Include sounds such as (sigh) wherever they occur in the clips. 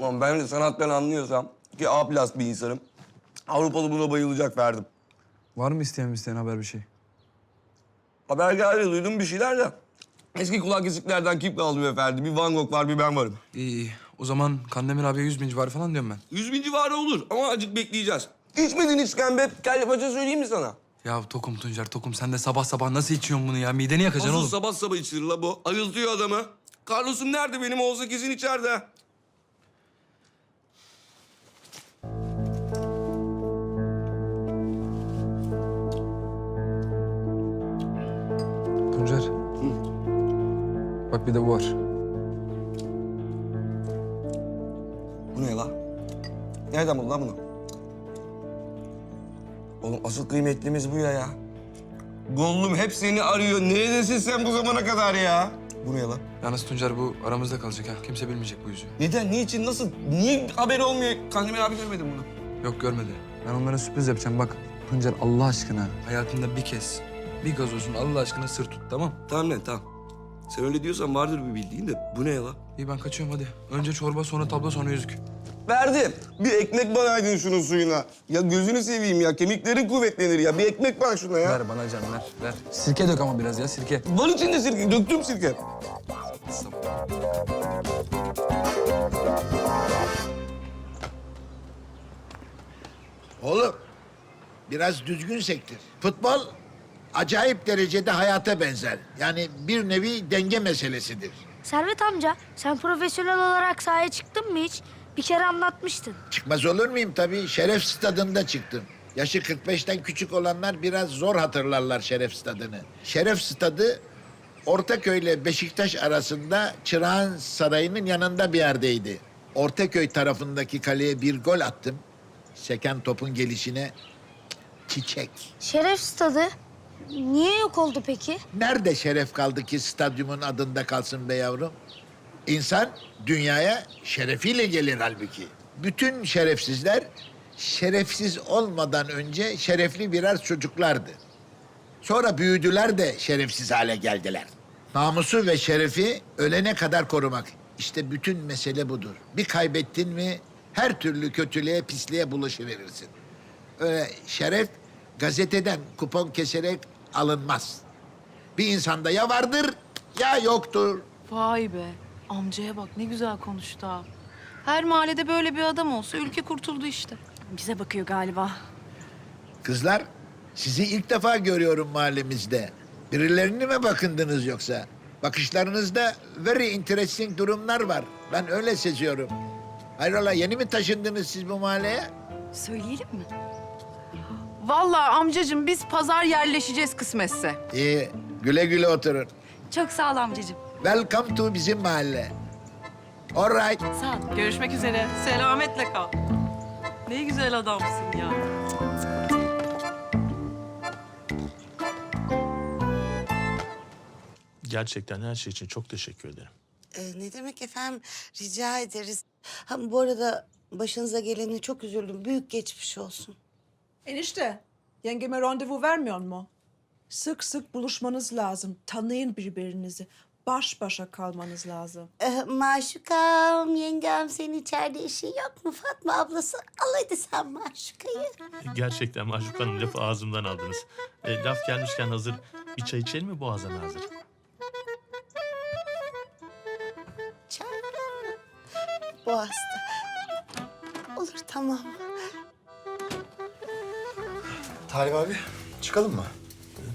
Ama ben de sanattan anlıyorsam ki A plus bir insanım. Avrupalı buna bayılacak verdim. Var mı isteyen isteyen haber bir şey? Haber geldi duydum bir şeyler de. Eski kulak kesiklerden kim kaldı efendim? Bir Van Gogh var bir ben varım. İyi iyi. O zaman Kandemir abiye yüz bin civarı falan diyorum ben. Yüz bin civarı olur ama acık bekleyeceğiz. İçmedin iskembe. Kelle paça söyleyeyim mi sana? Ya Tokum Tuncer Tokum sen de sabah sabah nasıl içiyorsun bunu ya? Mideni yakacaksın Asıl oğlum. sabah sabah içilir la bu. Ayıltıyor adamı. Carlos'um nerede benim? Olsa kesin içeride. Bak bir de bu var. Bu ne la? Nereden buldun lan bunu? Oğlum asıl kıymetlimiz bu ya ya. Gollum hep seni arıyor. Neredesin sen bu zamana kadar ya? Bu ne lan? Yalnız Tuncer bu aramızda kalacak ha. Kimse bilmeyecek bu yüzüğü. Neden, niçin, nasıl? Niye haber olmuyor? Kandemir abi görmedim bunu. Yok görmedi. Ben onlara sürpriz yapacağım bak. Tuncer Allah aşkına hayatında bir kez bir gazozun Allah aşkına sır tut tamam? Tamam lan tamam. Sen öyle diyorsan vardır bir bildiğin de bu ne la? İyi ben kaçıyorum hadi. Önce çorba sonra tablo sonra yüzük. Verdim. Bir ekmek banaydın şunun suyuna. Ya gözünü seveyim ya. Kemiklerin kuvvetlenir ya. Bir ekmek bana şuna ya. Ver bana can ver ver. Sirke dök ama biraz ya sirke. Var içinde sirke. Döktüm sirke. Oğlum biraz düzgün sektir. Futbol acayip derecede hayata benzer. Yani bir nevi denge meselesidir. Servet amca, sen profesyonel olarak sahaya çıktın mı hiç? Bir kere anlatmıştın. Çıkmaz olur muyum tabii? Şeref stadında çıktım. Yaşı 45'ten küçük olanlar biraz zor hatırlarlar Şeref stadını. Şeref stadı Ortaköy ile Beşiktaş arasında Çırağan Sarayı'nın yanında bir yerdeydi. Ortaköy tarafındaki kaleye bir gol attım. Seken topun gelişine çiçek. Şeref stadı niye yok oldu peki? Nerede şeref kaldı ki stadyumun adında kalsın be yavrum? İnsan dünyaya şerefiyle gelir halbuki. Bütün şerefsizler şerefsiz olmadan önce şerefli birer çocuklardı. Sonra büyüdüler de şerefsiz hale geldiler. Namusu ve şerefi ölene kadar korumak. İşte bütün mesele budur. Bir kaybettin mi her türlü kötülüğe, pisliğe bulaşıverirsin. Öyle şeref gazeteden kupon keserek alınmaz. Bir insanda ya vardır ya yoktur. Vay be. Amcaya bak ne güzel konuştu ha. Her mahallede böyle bir adam olsa ülke kurtuldu işte. Bize bakıyor galiba. Kızlar sizi ilk defa görüyorum mahallemizde. Birilerini mi bakındınız yoksa? Bakışlarınızda very interesting durumlar var. Ben öyle seziyorum. Hayrola yeni mi taşındınız siz bu mahalleye? Söyleyelim mi? Vallahi amcacığım biz pazar yerleşeceğiz kısmetse. İyi güle güle oturun. Çok sağ ol amcacığım. Welcome to bizim mahalle. All right. Sağ ol. Görüşmek üzere. Selametle kal. Ne güzel adamsın ya. Gerçekten her şey için çok teşekkür ederim. Ee, ne demek efendim? Rica ederiz. Ha, bu arada başınıza geleni çok üzüldüm. Büyük geçmiş olsun. Enişte, yengeme randevu vermiyor mu? Sık sık buluşmanız lazım. Tanıyın birbirinizi. Baş başa kalmanız lazım. Ee, maşukam, yengem senin içeride işin yok mu? Fatma ablası al hadi sen maşukayı. Gerçekten Maşuk Hanım lafı ağzımdan aldınız. E, laf gelmişken hazır bir çay içelim mi boğazına hazır? Çay. Hasta. Olur tamam. Talip abi çıkalım mı?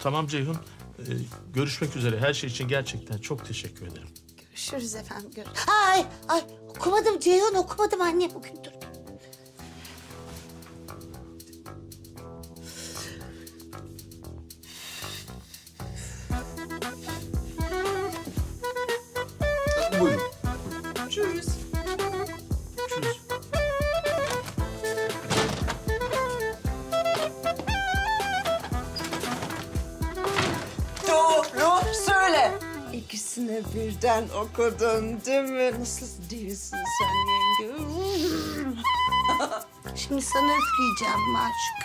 Tamam Ceyhun. E, görüşmek üzere. Her şey için gerçekten çok teşekkür ederim. Görüşürüz efendim. Gör ay, ay okumadım Ceyhun okumadım anne bugün dur. İkisini birden okudun değil mi? Nasıl değilsin sen yenge? (laughs) Şimdi sana üfleyeceğim maşuk.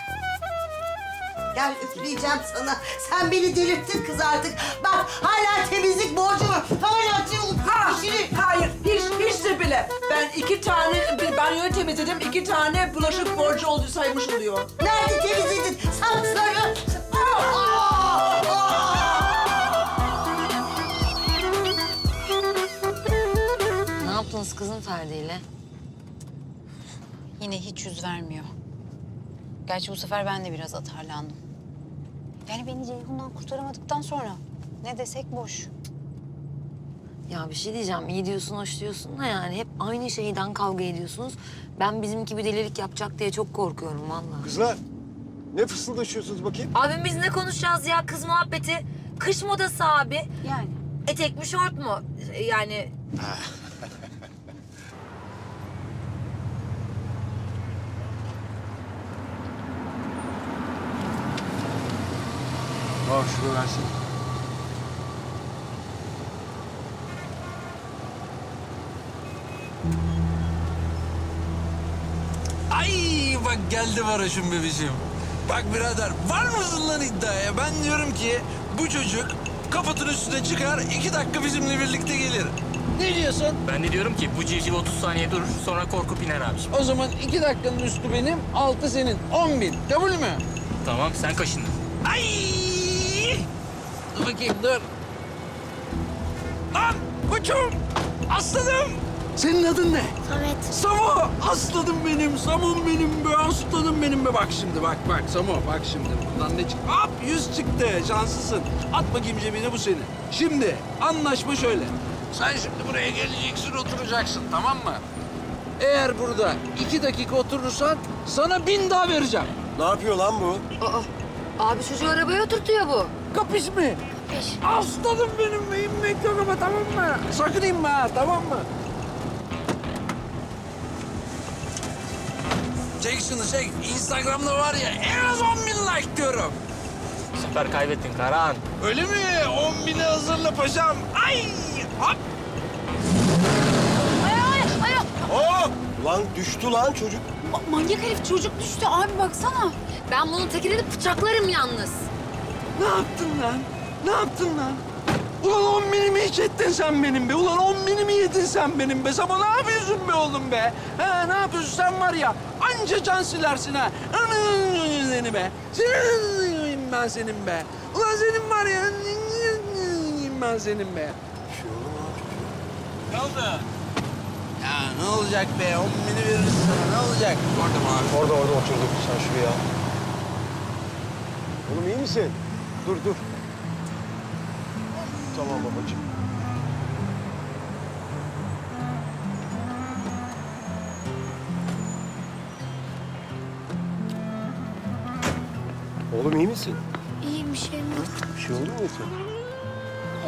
Gel üfleyeceğim sana. Sen beni delirttin kız artık. Bak hala temizlik borcu var. Hala temizlik Ha, işini. hayır, hiç, hiç de bile. Ben iki tane bir banyoyu temizledim. iki tane bulaşık borcu oldu saymış oluyor. Nerede temizledin? Sansları. Ne yaptınız kızım Ferdi ile? Yine hiç yüz vermiyor. Gerçi bu sefer ben de biraz atarlandım. Yani beni Ceyhun'dan kurtaramadıktan sonra ne desek boş. Ya bir şey diyeceğim. iyi diyorsun, hoş diyorsun da yani hep aynı şeyden kavga ediyorsunuz. Ben bizimki bir delilik yapacak diye çok korkuyorum vallahi. Kızlar ne fısıldaşıyorsunuz bakayım? Abim biz ne konuşacağız ya kız muhabbeti? Kış modası abi. Yani. Etek mi şort mu? Yani Şunu versin. Ay bak geldi varoşum bebişim. Bak birader var mısın lan iddiaya? Ben diyorum ki bu çocuk kaputun üstüne çıkar iki dakika bizimle birlikte gelir. Ne diyorsun? Ben de diyorum ki bu civciv 30 saniye durur sonra korkup iner abiciğim. O zaman iki dakikanın üstü benim, altı senin. On bin. Kabul mü? Tamam sen kaşındın. Ay! Dur bakayım dur. Lan koçum! Aslanım! Senin adın ne? Samet. Samo! Aslanım benim, Samom benim be, aslanım benim be. Bak şimdi, bak bak Samo, bak şimdi. Bundan ne çıktı? Hop, yüz çıktı. Şanslısın. At bakayım cebine bu senin. Şimdi, anlaşma şöyle. Sen şimdi buraya geleceksin, oturacaksın, tamam mı? Eğer burada iki dakika oturursan sana bin daha vereceğim. Ne yapıyor lan bu? Abi çocuğu arabaya oturtuyor bu. Kapış mı? Kapış. Aslanım benim be, inmek yok ama tamam mı? Sakın inme ha, tamam mı? Çek şunu çek. Instagram'da var ya en az 10 bin like diyorum. Süper kaybettin Karahan. Öyle mi? 10 bini hazırla paşam. Ay! Hop! Hop! Lan düştü lan çocuk. Manyak herif çocuk düştü abi baksana. Ben bunun tekini de bıçaklarım yalnız. Ne yaptın lan? Ne yaptın lan? Ulan 10 bini mi hiç ettin sen benim be? Ulan 10 bini mi yedin sen benim be? Sama ne yapıyorsun be oğlum be? Ha ne yapıyorsun sen var ya? Anca can silersin ha. Seni be. Senin ben senin be. Ulan senin var ya. Ben senin be. Ne oldu? Ya ne olacak be? 10 bini veririz sana. Ne olacak? Orada mı abi? Orada orada oturduk sen şuraya. Oğlum iyi misin? Dur dur. Tamam babacığım. Oğlum iyi misin? İyi bir şey mi? Bir şey oldu mu yoksa?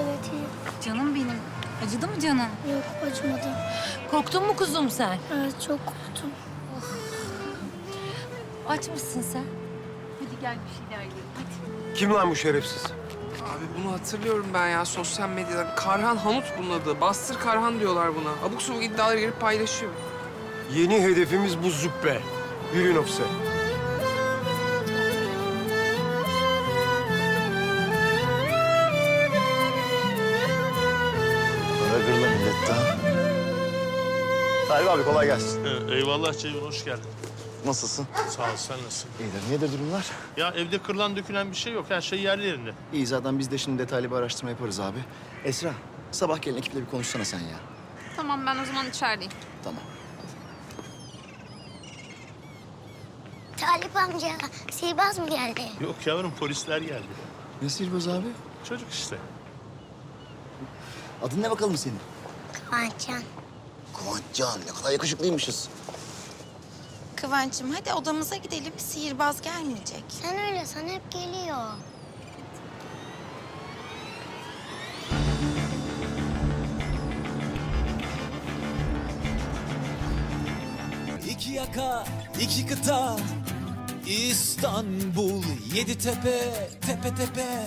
Evet iyi. Canım benim. Acıdı mı canın? Yok acımadı. Korktun mu kuzum sen? Evet çok korktum. Aç mısın sen? Hadi gel bir şeyler yiyelim hadi. Kim lan bu şerefsiz? Abi bunu hatırlıyorum ben ya sosyal medyadan. Karhan Hanut bunun adı. Bastır Karhan diyorlar buna. Abuk subuk iddiaları gelip paylaşıyor. Yeni hedefimiz bu züppe. Yürüyün ofise. Gırla millet daha. Talip abi kolay gelsin. Ee, eyvallah Ceyhun hoş geldin. Nasılsın? Sağ ol sen nasılsın? İyidir. Nedir durumlar? Ya evde kırılan dökülen bir şey yok. Her şey yerli yerinde. İyi zaten biz de şimdi detaylı bir araştırma yaparız abi. Esra, sabah gelin ekiple bir konuşsana sen ya. Tamam ben o zaman içerideyim. Tamam. Talip amca sihirbaz mı geldi? Yok yavrum polisler geldi. Ne sihirbaz abi? Çocuk işte. Adın ne bakalım senin? Kıvançcan. Kıvançcan. Ne kadar yakışıklıymışız. Kıvanç'ım hadi odamıza gidelim. Sihirbaz gelmeyecek. Sen öyle san hep geliyor. İki yaka, iki kıta, İstanbul, yedi tepe, tepe tepe.